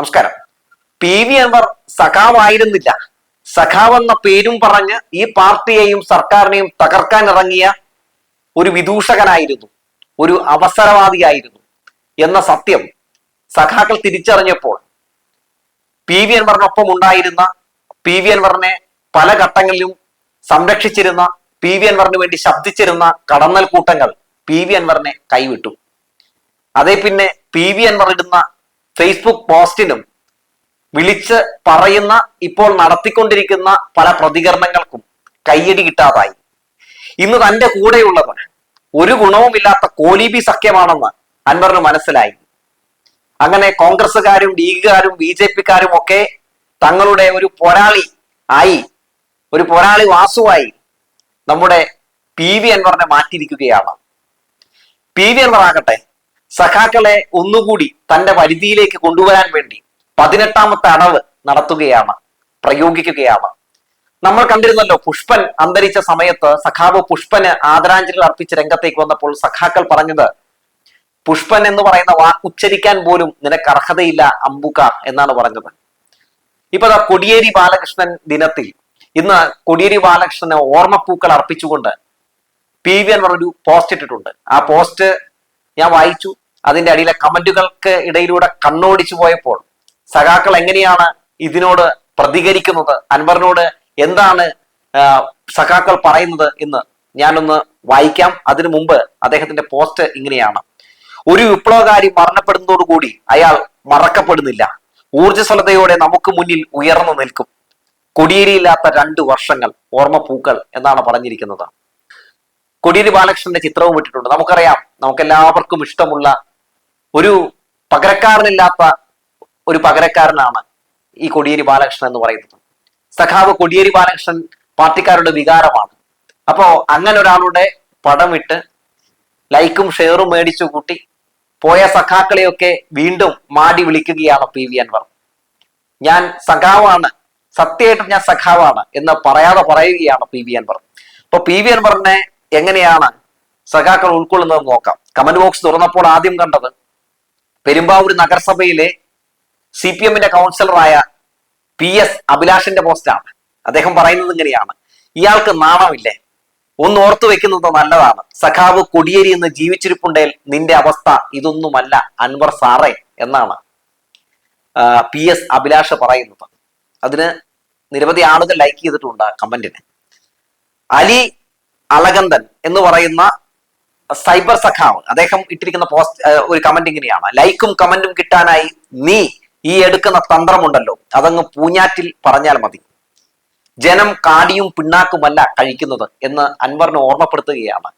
നമസ്കാരം. P V Anvar സഖാവായിരുന്നില്ല. സഖാവ് എന്ന പേരും പറഞ്ഞ് ഈ പാർട്ടിയെയും സർക്കാരിനെയും തകർക്കാൻ ഇറങ്ങിയ ഒരു വിദൂഷകനായിരുന്നു. ഒരു അവസരവാദിയായിരുന്നു എന്ന സത്യം സഖാക്കൾ തിരിച്ചറിഞ്ഞപ്പോൾ പി വി അൻവറിനൊപ്പം ഉണ്ടായിരുന്ന പി വി അൻവറിനെ പല ഘട്ടങ്ങളിലും സംരക്ഷിച്ചിരുന്ന പി വി അൻവറിന് വേണ്ടി ശബ്ദിച്ചിരുന്ന കടന്നൽ കൂട്ടങ്ങൾ പി വി അൻവറിനെ കൈവിട്ടു. അതേ പിന്നെ പി വി അൻവർ ഇടുന്ന ഫേസ്ബുക്ക് പോസ്റ്റിനും വിളിച്ച് പറയുന്ന ഇപ്പോൾ നടത്തിക്കൊണ്ടിരിക്കുന്ന പല പ്രതികരണങ്ങൾക്കും കയ്യടി കിട്ടാതായി. ഇന്ന് തന്റെ കൂടെയുള്ളത് ഒരു ഗുണവുമില്ലാത്ത കോലീബി സഖ്യമാണെന്ന് അൻവറിന് മനസ്സിലായി. അങ്ങനെ കോൺഗ്രസ്സുകാരും ലീഗുകാരും ബി ജെ പിക്കാരും ഒക്കെ തങ്ങളുടെ ഒരു പോരാളി ആയി ഒരു പോരാളി വാസുവായി നമ്മുടെ പി വി അൻവറിനെ മാറ്റിയിരിക്കുകയാണ്. പി വി അൻവർ ആകട്ടെ സഖാക്കളെ ഒന്നുകൂടി തന്റെ പരിധിയിലേക്ക് കൊണ്ടുവരാൻ വേണ്ടി പതിനെട്ടാമത്തെ അടവ് നടത്തുകയാണ് പ്രയോഗിക്കുകയാണ്. നമ്മൾ കണ്ടിരുന്നല്ലോ പുഷ്പൻ അന്തരിച്ച സമയത്ത് സഖാവ് പുഷ്പന് ആദരാഞ്ജലികൾ അർപ്പിച്ച് രംഗത്തേക്ക് വന്നപ്പോൾ സഖാക്കൾ പറഞ്ഞത് പുഷ്പൻ എന്ന് പറയുന്ന വാക്ക് ഉച്ചരിക്കാൻ പോലും നിനക്ക് അർഹതയില്ല അമ്പുക എന്നാണ് പറഞ്ഞത്. ഇപ്പൊ കൊടിയേരി ബാലകൃഷ്ണൻ ദിനത്തിൽ ഇന്ന് കൊടിയേരി ബാലകൃഷ്ണന് ഓർമ്മപ്പൂക്കൾ അർപ്പിച്ചുകൊണ്ട് പി വി അൻവർ ഒരു പോസ്റ്റ് ഇട്ടിട്ടുണ്ട്. ആ പോസ്റ്റ് ഞാൻ വായിച്ചു അതിന്റെ അടിയിലെ കമന്റുകൾക്ക് ഇടയിലൂടെ കണ്ണോടിച്ചു പോയപ്പോൾ സഖാക്കൾ എങ്ങനെയാണ് ഇതിനോട് പ്രതികരിക്കുന്നത്? അൻവറിനോട് എന്താണ് സഖാക്കൾ പറയുന്നത് എന്ന് ഞാനൊന്ന് വായിക്കാം. അതിനു മുമ്പ് അദ്ദേഹത്തിന്റെ പോസ്റ്റ് ഇങ്ങനെയാണ്. ഒരു വിപ്ലവകാരി മരണപ്പെടുന്നതോടുകൂടി അയാൾ മറക്കപ്പെടുന്നില്ല. ഊർജസ്വലതയോടെ നമുക്ക് മുന്നിൽ ഉയർന്നു നിൽക്കും. കൊടിയേരിയില്ലാത്ത രണ്ടു വർഷങ്ങൾ ഓർമ്മ പൂക്കൾ എന്നാണ് പറഞ്ഞിരിക്കുന്നത്. കൊടിയേരി ബാലകൃഷ്ണന്റെ ചിത്രവും ഇട്ടിട്ടുണ്ട്. നമുക്കറിയാം നമുക്ക് എല്ലാവർക്കും ഇഷ്ടമുള്ള ഒരു പകരക്കാരനില്ലാത്ത ഒരു പകരക്കാരനാണ് ഈ കൊടിയേരി ബാലകൃഷ്ണൻ എന്ന് പറയുന്നത്. സഖാവ് കൊടിയേരി ബാലകൃഷ്ണൻ പാർട്ടിക്കാരുടെ വികാരമാണ്. അപ്പോ അങ്ങനെ ഒരാളുടെ പടം ഇട്ട് ലൈക്കും ഷെയറും മേടിച്ചു കൂട്ടി പോയ സഖാക്കളെയൊക്കെ വീണ്ടും മാടി വിളിക്കുകയാണ് പി വി അൻവർ. ഞാൻ സഖാവാണ് സത്യമായിട്ടും ഞാൻ സഖാവാണ് എന്ന് പറയാതെ പറയുകയാണ് പി വി അൻവർ. അപ്പൊ പി വി അൻവറിനെ എങ്ങനെയാണ് സഖാക്കൾ ഉൾക്കൊള്ളുന്നത് നോക്കാം. കമന്റ് ബോക്സ് തുറന്നപ്പോൾ ആദ്യം കണ്ടത് പെരുമ്പാവൂർ നഗരസഭയിലെ സി പി എമ്മിന്റെ കൗൺസിലറായ പി എസ് അഭിലാഷിന്റെ പോസ്റ്റാണ്. അദ്ദേഹം പറയുന്നത് ഇങ്ങനെയാണ്. ഇയാൾക്ക് നാണമില്ലേ? ഒന്ന് ഓർത്തു വെക്കുന്നത് നല്ലതാണ്. സഖാവ് കൊടിയേരി എന്ന് ജീവിച്ചിരിപ്പുണ്ടേൽ നിന്റെ അവസ്ഥ ഇതൊന്നുമല്ല അൻവർ സാറേ എന്നാണ് പി എസ് അഭിലാഷ് പറയുന്നത്. അതിന് നിരവധി ആളുകൾ ലൈക്ക് ചെയ്തിട്ടുണ്ട് കമന്റിന്. അലി അളകന്തൻ എന്ന് പറയുന്ന സൈബർ സഖാവ്. അദ്ദേഹം ഇട്ടിരിക്കുന്ന പോസ്റ്റ് ഒരു കമന്റ് ഇങ്ങനെയാണ്. ലൈക്കും കമന്റും കിട്ടാനായി നീ ഈ എടുക്കുന്ന തന്ത്രമുണ്ടല്ലോ. അതങ്ങ് പൂഞ്ഞാറ്റിൽ പറഞ്ഞാൽ മതി. ജനം കാടിയും പിണ്ണാക്കുമല്ല കഴിക്കുന്നത് എന്ന് അൻവറിനെ ഓർമ്മപ്പെടുത്തുകയാണ്.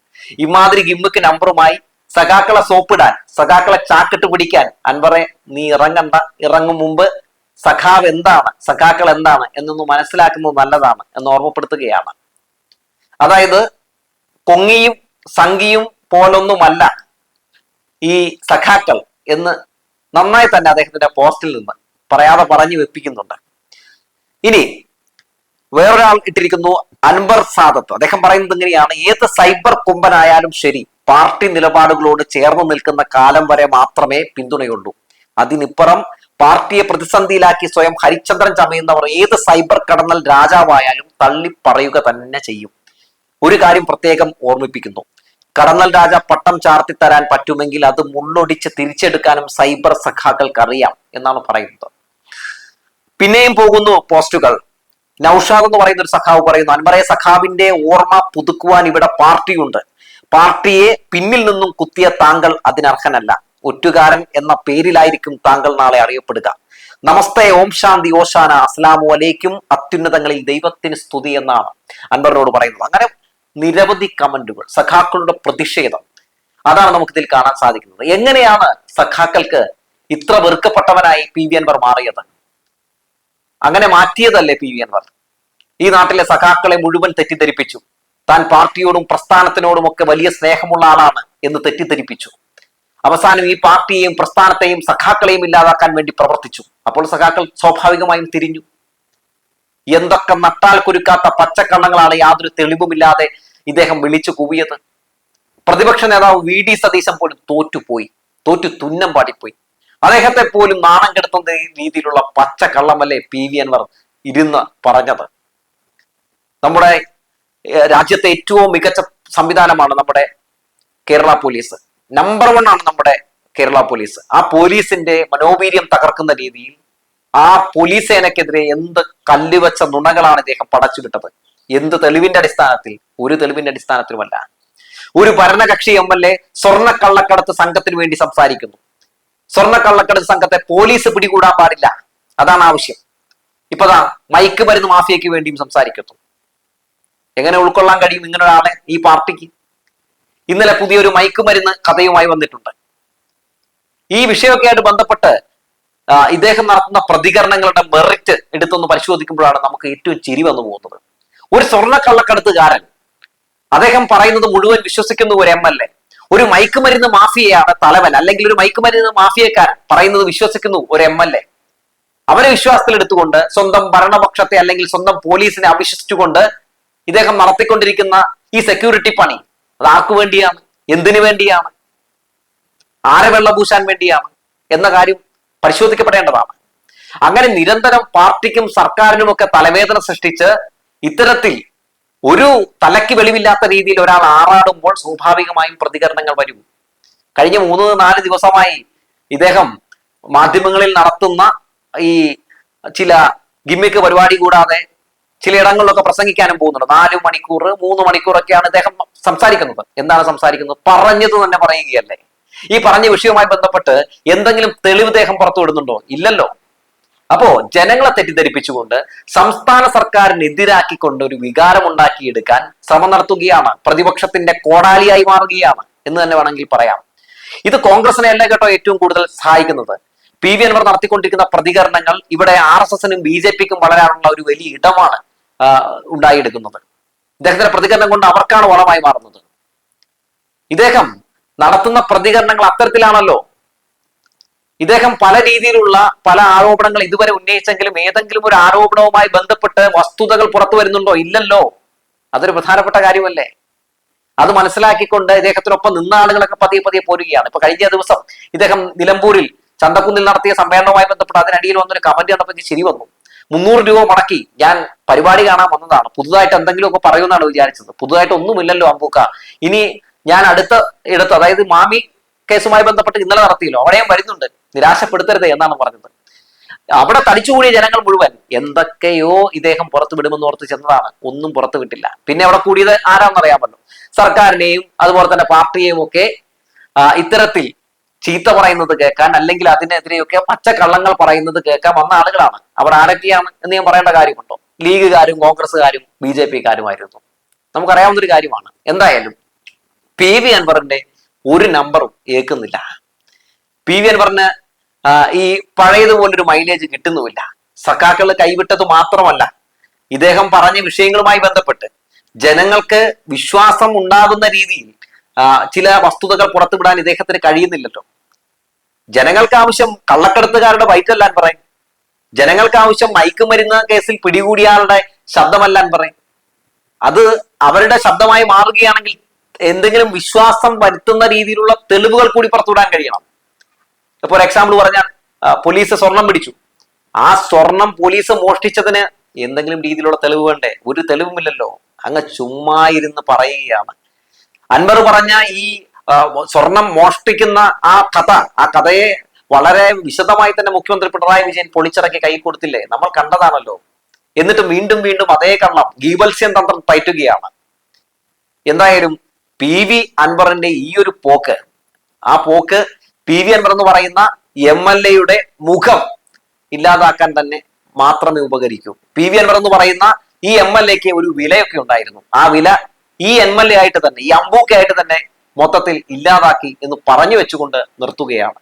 ഇമാതിരി ഗിമ്മിക്ക് നമ്പറുമായി സഖാക്കളെ സോപ്പിടാൻ സഖാക്കളെ ചാക്കിട്ട് പിടിക്കാൻ അൻവറെ നീ ഇറങ്ങണ്ട. ഇറങ്ങും മുമ്പ് സഖാവ് എന്താണ് സഖാക്കൾ എന്താണ് എന്നൊന്ന് മനസ്സിലാക്കുന്നത് നല്ലതാണ് എന്ന് ഓർമ്മപ്പെടുത്തുകയാണ്. അതായത് കൊങ്ങിയും സംഘിയും പോലൊന്നുമല്ല ഈ സഖാക്കൾ എന്ന് നന്നായി തന്നെ അദ്ദേഹത്തിന്റെ പോസ്റ്റിൽ നിന്ന് പറയാതെ പറഞ്ഞു വെപ്പിക്കുന്നുണ്ട്. ഇനി വേറൊരാൾ ഇട്ടിരിക്കുന്നു അൻവർ സാദത്ത്. അദ്ദേഹം പറയുന്നത് ഇങ്ങനെയാണ് ഏത് സൈബർ കുമ്പനായാലും ശരി പാർട്ടി നിലപാടുകളോട് ചേർന്ന് നിൽക്കുന്ന കാലം വരെ മാത്രമേ പിന്തുണയുള്ളൂ. അതിനിപ്പുറം പാർട്ടിയെ പ്രതിസന്ധിയിലാക്കി സ്വയം ഹരിചന്ദ്രൻ ചമയുന്നവർ ഏത് സൈബർ കടന്നൽ രാജാവായാലും തള്ളി പറയുക തന്നെ ചെയ്യും. ഒരു കാര്യം പ്രത്യേകം ഓർമ്മിപ്പിക്കുന്നു. കടന്നൽ രാജ പട്ടം ചാർത്തി തരാൻ പറ്റുമെങ്കിൽ അത് മുള്ളൊടിച്ച് തിരിച്ചെടുക്കാനും സൈബർ സഖാക്കൾക്ക് അറിയാം എന്നാണ് പറയുന്നത്. പിന്നെയും പോകുന്നു പോസ്റ്റുകൾ. നൌഷാദ് എന്ന് പറയുന്ന ഒരു സഖാവ് പറയുന്നു അൻവറെ സഖാവിന്റെ ഓർമ്മ പുതുക്കുവാൻ ഇവിടെ പാർട്ടിയുണ്ട്. പാർട്ടിയെ പിന്നിൽ നിന്നും കുത്തിയ താങ്കൾ അതിനർഹനല്ല. ഒറ്റുകാരൻ എന്ന പേരിലായിരിക്കും താങ്കൾ നാളെ അറിയപ്പെടുക. നമസ്തേ ഓം ശാന്തി ഓശാന അസ്ലാമു അലൈക്കും. അത്യുന്നതങ്ങളിൽ ദൈവത്തിന് സ്തുതി എന്നാണ് അൻവറിനോട് പറയുന്നത്. അങ്ങനെ നിരവധി കമന്റുകൾ സഖാക്കളുടെ പ്രതിഷേധം. അതാണ് നമുക്ക് ഇതിൽ കാണാൻ സാധിക്കുന്നത്. എങ്ങനെയാണ് സഖാക്കൾക്ക് ഇത്ര വെറുക്കപ്പെട്ടവനായി പി വി അൻവർ മാറിയത്? അങ്ങനെ മാറ്റിയതല്ലേ പി വി അൻവർ? ഈ നാട്ടിലെ സഖാക്കളെ മുഴുവൻ തെറ്റിദ്ധരിപ്പിച്ചു. താൻ പാർട്ടിയോടും പ്രസ്ഥാനത്തിനോടും ഒക്കെ വലിയ സ്നേഹമുള്ള ആളാണ് എന്ന് തെറ്റിദ്ധരിപ്പിച്ചു. അവസാനം ഈ പാർട്ടിയെയും പ്രസ്ഥാനത്തെയും സഖാക്കളെയും ഇല്ലാതാക്കാൻ വേണ്ടി പ്രവർത്തിച്ചു. അപ്പോൾ സഖാക്കൾ സ്വാഭാവികമായും തിരിഞ്ഞു. എന്തൊക്കെ നട്ടാൽ കുരുക്കാത്ത പച്ചക്കള്ളങ്ങളാണ് യാതൊരു തെളിവുമില്ലാതെ ഇദ്ദേഹം വിളിച്ചു കൂവിയത്. പ്രതിപക്ഷ നേതാവ് വി ഡി സതീശൻ പോലും തോറ്റുപോയി. തോറ്റു തുന്നം പാടിപ്പോയി. അദ്ദേഹത്തെ പോലും നാണം കെടുത്തുന്ന രീതിയിലുള്ള പച്ചക്കള്ളമല്ലേ പി വി അൻവർ ഇരുന്ന് പറഞ്ഞത്. നമ്മുടെ രാജ്യത്തെ ഏറ്റവും മികച്ച സംവിധാനമാണ് നമ്മുടെ കേരള പോലീസ്. നമ്പർ വൺ ആണ് നമ്മുടെ കേരള പോലീസ്. ആ പോലീസിന്റെ മനോവീര്യം തകർക്കുന്ന രീതിയിൽ ആ പോലീസ് സേനക്കെതിരെ എന്ത് കല്ലുവച്ച നുണകളാണ് ഇദ്ദേഹം പടച്ചുവിട്ടത്? എന്ത് തെളിവിന്റെ അടിസ്ഥാനത്തിൽ? ഒരു തെളിവിന്റെ അടിസ്ഥാനത്തിലുമല്ല. ഒരു ഭരണകക്ഷി എം എൽ എ സ്വർണക്കള്ളക്കടത്ത് സംഘത്തിന് വേണ്ടി സംസാരിക്കുന്നു. സ്വർണക്കള്ളക്കടത്ത് സംഘത്തെ പോലീസ് പിടികൂടാൻ പാടില്ല. അതാണ് ആവശ്യം. ഇപ്പതാ മയക്ക് മരുന്ന് മാഫിയയ്ക്ക് വേണ്ടിയും സംസാരിക്കുന്നു. എങ്ങനെ ഉൾക്കൊള്ളാൻ കഴിയും ഇങ്ങനെ ഒരാളെ ഈ പാർട്ടിക്ക്? ഇന്നലെ പുതിയൊരു മയക്കുമരുന്ന് കഥയുമായി വന്നിട്ടുണ്ട്. ഈ വിഷയമൊക്കെ ആയിട്ട് ബന്ധപ്പെട്ട് ഇദ്ദേഹം നടത്തുന്ന പ്രതികരണങ്ങളുടെ മെറിറ്റ് എടുത്തൊന്ന് പരിശോധിക്കുമ്പോഴാണ് നമുക്ക് ഏറ്റവും ചിരി വന്നു പോകുന്നത്. ഒരു സ്വർണ കള്ളക്കടത്തുകാരൻ അദ്ദേഹം പറയുന്നത് മുഴുവൻ വിശ്വസിക്കുന്ന ഒരു എം എൽ എ ഒരു മയക്കുമരുന്ന് മാഫിയയാണ് തലവൻ അല്ലെങ്കിൽ ഒരു മയക്കുമരുന്ന് മാഫിയക്കാരൻ പറയുന്നത് വിശ്വസിക്കുന്നു ഒരു എം എൽ എ അവരെ വിശ്വാസത്തിലെടുത്തുകൊണ്ട് സ്വന്തം ഭരണപക്ഷത്തെ അല്ലെങ്കിൽ സ്വന്തം പോലീസിനെ അവിശ്വസിച്ചുകൊണ്ട് ഇദ്ദേഹം നടത്തിക്കൊണ്ടിരിക്കുന്ന ഈ സെക്യൂരിറ്റി പണി അത് ആർക്കു വേണ്ടിയാണ്? എന്തിനു വേണ്ടിയാണ്? ആരെ വെള്ളപൂശാൻ വേണ്ടിയാണ്? എന്ന കാര്യം പരിശോധിക്കപ്പെടേണ്ടതാണ്. അങ്ങനെ നിരന്തരം പാർട്ടിക്കും സർക്കാരിനുമൊക്കെ തലവേദന സൃഷ്ടിച്ച് ഇത്തരത്തിൽ ഒരു തലയ്ക്ക് വെളിവില്ലാത്ത രീതിയിൽ ഒരാൾ ആറാടുമ്പോൾ സ്വാഭാവികമായും പ്രതികരണങ്ങൾ വരും. കഴിഞ്ഞ മൂന്ന് നാല് ദിവസമായി ഇദ്ദേഹം മാധ്യമങ്ങളിൽ നടത്തുന്ന ഈ ചില ഗിമ്മിക്ക് പരിപാടി കൂടാതെ ചിലയിടങ്ങളിലൊക്കെ പ്രസംഗിക്കാനും പോകുന്നുണ്ട്. നാല് മണിക്കൂർ മൂന്ന് മണിക്കൂറൊക്കെയാണ് ഇദ്ദേഹം സംസാരിക്കുന്നത്. എന്താണ് സംസാരിക്കുന്നത്? പറഞ്ഞത് തന്നെ പറയുകയല്ലേ. ഈ പറഞ്ഞ വിഷയവുമായി ബന്ധപ്പെട്ട് എന്തെങ്കിലും തെളിവ് ദേഹം പുറത്തു വിടുന്നുണ്ടോ? ഇല്ലല്ലോ. അപ്പോ ജനങ്ങളെ തെറ്റിദ്ധരിപ്പിച്ചുകൊണ്ട് സംസ്ഥാന സർക്കാരിനെതിരാക്കിക്കൊണ്ട് ഒരു വികാരം ഉണ്ടാക്കിയെടുക്കാൻ ശ്രമം നടത്തുകയാണ്. പ്രതിപക്ഷത്തിന്റെ കോടാലിയായി മാറുകയാണ് എന്ന് തന്നെ വേണമെങ്കിൽ പറയാം. ഇത് കോൺഗ്രസിനെ അല്ല കേട്ടോ ഏറ്റവും കൂടുതൽ സഹായിക്കുന്നത്. പി വി അൻവർ നടത്തിക്കൊണ്ടിരിക്കുന്ന പ്രതികരണങ്ങൾ ഇവിടെ ആർ എസ് എസിനും ബി ജെ പിക്കും വളരാനുള്ള ഒരു വലിയ ഇടമാണ് ഉണ്ടായിയെടുക്കുന്നത് ഇദ്ദേഹത്തിന്റെ പ്രതികരണം കൊണ്ട് അവർക്കാണ് വളമായി മാറുന്നത്. ഇദ്ദേഹം നടത്തുന്ന പ്രതികരണങ്ങൾ അത്തരത്തിലാണല്ലോ. ഇദ്ദേഹം പല രീതിയിലുള്ള പല ആരോപണങ്ങൾ ഇതുവരെ ഉന്നയിച്ചെങ്കിലും ഏതെങ്കിലും ഒരു ആരോപണവുമായി ബന്ധപ്പെട്ട് വസ്തുതകൾ പുറത്തു വരുന്നുണ്ടോ? ഇല്ലല്ലോ. അതൊരു പ്രധാനപ്പെട്ട കാര്യമല്ലേ? അത് മനസ്സിലാക്കിക്കൊണ്ട് ഇദ്ദേഹത്തിനൊപ്പം നിന്ന ആളുകളൊക്കെ പതിയെ പതിയെ പോരുകയാണ്. ഇപ്പൊ കഴിഞ്ഞ ദിവസം ഇദ്ദേഹം നിലമ്പൂരിൽ ചന്തക്കുന്നിൽ നടത്തിയ സമ്മേളനവുമായി ബന്ധപ്പെട്ട് അതിനടിയിൽ വന്നൊരു കമന്റ് കണ്ടപ്പോൾ എനിക്ക് ശരി വന്നു. മുന്നൂറ് രൂപ മുടക്കി ഞാൻ പരിപാടി കാണാൻ വന്നതാണ്. പുതുതായിട്ട് എന്തെങ്കിലുമൊക്കെ പറയുമെന്നാണ് വിചാരിച്ചത്. പുതുതായിട്ട് ഒന്നുമില്ലല്ലോ അമ്പൂക്ക. ഇനി ഞാൻ അടുത്ത ഇടത്ത് അതായത് മാമി കേസുമായി ബന്ധപ്പെട്ട് ഇന്നലെ നടത്തിയല്ലോ. അവിടെയും വരുന്നുണ്ട്. നിരാശപ്പെടുത്തരുത് എന്നാണ് പറഞ്ഞത്. അവിടെ തടിച്ചുകൂടിയ ജനങ്ങൾ മുഴുവൻ എന്തൊക്കെയോ ഇദ്ദേഹം പുറത്തു വിടുമെന്ന് ഓർത്ത് ചെന്നതാണ്. ഒന്നും പുറത്തു വിട്ടില്ല. പിന്നെ അവിടെ കൂടിയത് ആരാന്നറിയാമല്ലോ. സർക്കാരിനെയും അതുപോലെ തന്നെ പാർട്ടിയെയും ഒക്കെ ഇത്തരത്തിൽ ചീത്ത പറയുന്നത് കേൾക്കാൻ അല്ലെങ്കിൽ അതിനെതിരെയൊക്കെ പച്ചക്കള്ളങ്ങൾ പറയുന്നത് കേൾക്കാൻ വന്ന ആളുകളാണ്. അവർ ആരൊക്കെയാണ് എന്ന് ഞാൻ പറയേണ്ട കാര്യമുണ്ടോ? ലീഗുകാരും കോൺഗ്രസ്സുകാരും ബി ജെ നമുക്കറിയാവുന്ന ഒരു കാര്യമാണ്. എന്തായാലും പി വി അൻവറിന്റെ ഒരു നമ്പറും ഏക്കുന്നില്ല പി വി അൻവറിന് ഈ പഴയതുപോലൊരു മൈലേജ് കിട്ടുന്നുമില്ല. സഖാക്കൾ കൈവിട്ടത് മാത്രമല്ല. ഇദ്ദേഹം പറഞ്ഞ വിഷയങ്ങളുമായി ബന്ധപ്പെട്ട് ജനങ്ങൾക്ക് വിശ്വാസം ഉണ്ടാകുന്ന രീതിയിൽ ചില വസ്തുതകൾ പുറത്തുവിടാൻ ഇദ്ദേഹത്തിന് കഴിയുന്നില്ലല്ലോ. ജനങ്ങൾക്ക് ആവശ്യം കള്ളക്കടത്തുകാരുടെ വൈറ്റല്ലാൻ പറയും ജനങ്ങൾക്ക് ആവശ്യം മയക്കുമരുന്ന് കേസിൽ പിടികൂടിയാളുടെ ശബ്ദമല്ലാൻ പറയും അത് അവരുടെ ശബ്ദമായി മാറുകയാണെങ്കിൽ എന്തെങ്കിലും വിശ്വാസം വരുത്തുന്ന രീതിയിലുള്ള തെളിവുകൾ കൂടി പുറത്തുവിടാൻ കഴിയണം. ഇപ്പൊ ഒരു എക്സാമ്പിൾ പറഞ്ഞാൽ പോലീസ് സ്വർണം പിടിച്ചു. ആ സ്വർണം പോലീസ് മോഷ്ടിച്ചതിന് എന്തെങ്കിലും രീതിയിലുള്ള തെളിവ് വേണ്ടേ? ഒരു തെളിവുമില്ലല്ലോ. അങ്ങ് ചുമ്മാ ഇരുന്ന് പറയുകയാണ്. അൻവർ പറഞ്ഞ ഈ സ്വർണം മോഷ്ടിക്കുന്ന ആ കഥ ആ കഥയെ വളരെ വിശദമായി തന്നെ മുഖ്യമന്ത്രി പിണറായി വിജയൻ പൊളിച്ചിറക്കി കൈ കൊടുത്തില്ലേ? നമ്മൾ കണ്ടതാണല്ലോ. എന്നിട്ട് വീണ്ടും വീണ്ടും അതേ കള്ളം ഗീവത്സ്യം തന്ത്രം പയറ്റുകയാണ്. എന്തായാലും പി വി അൻവറിന്റെ ഈ ഒരു പോക്ക് ആ പോക്ക് പി വി അൻവർ എന്ന് പറയുന്ന എം എൽ എയുടെ മുഖം ഇല്ലാതാക്കാൻ തന്നെ മാത്രമേ ഉപകരിക്കൂ. പി വി അൻവർ എന്ന് പറയുന്ന ഈ എം എൽ എക്ക് ഒരു വിലയൊക്കെ ഉണ്ടായിരുന്നു. ആ വില ഈ എം എൽ എ ആയിട്ട് തന്നെ ഈ അമ്പൂക്കെ ആയിട്ട് തന്നെ മൊത്തത്തിൽ ഇല്ലാതാക്കി എന്ന് പറഞ്ഞു വെച്ചുകൊണ്ട് നിർത്തുകയാണ്.